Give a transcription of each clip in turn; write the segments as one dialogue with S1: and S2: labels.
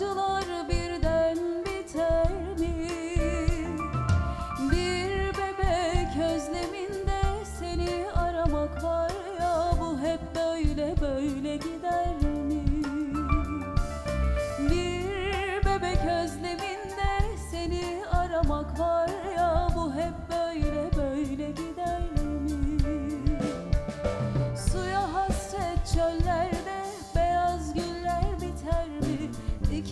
S1: acılar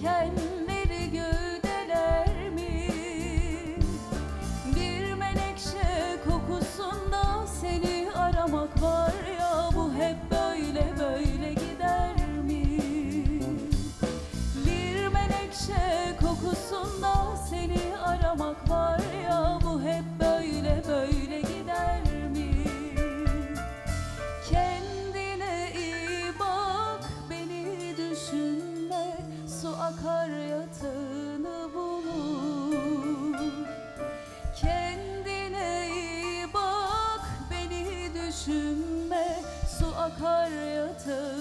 S1: dikenleri gövdeler mi? Bir menekşe kokusunda seni aramak var her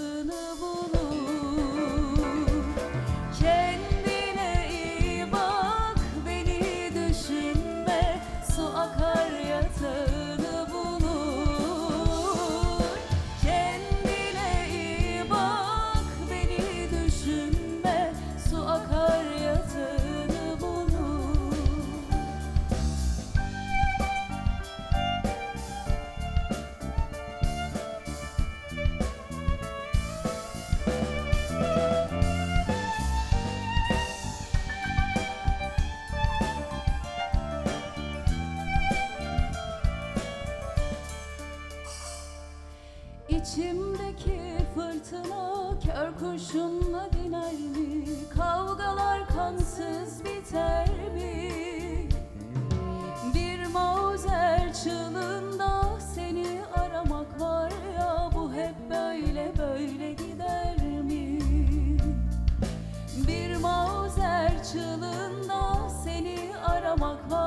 S1: İçimdeki fırtına kör kurşunla diner mi? Kavgalar kansız biter mi? Bir mauzer çığlığında seni aramak var ya Bu hep böyle böyle gider mi? Bir mauzer çığlığında seni aramak var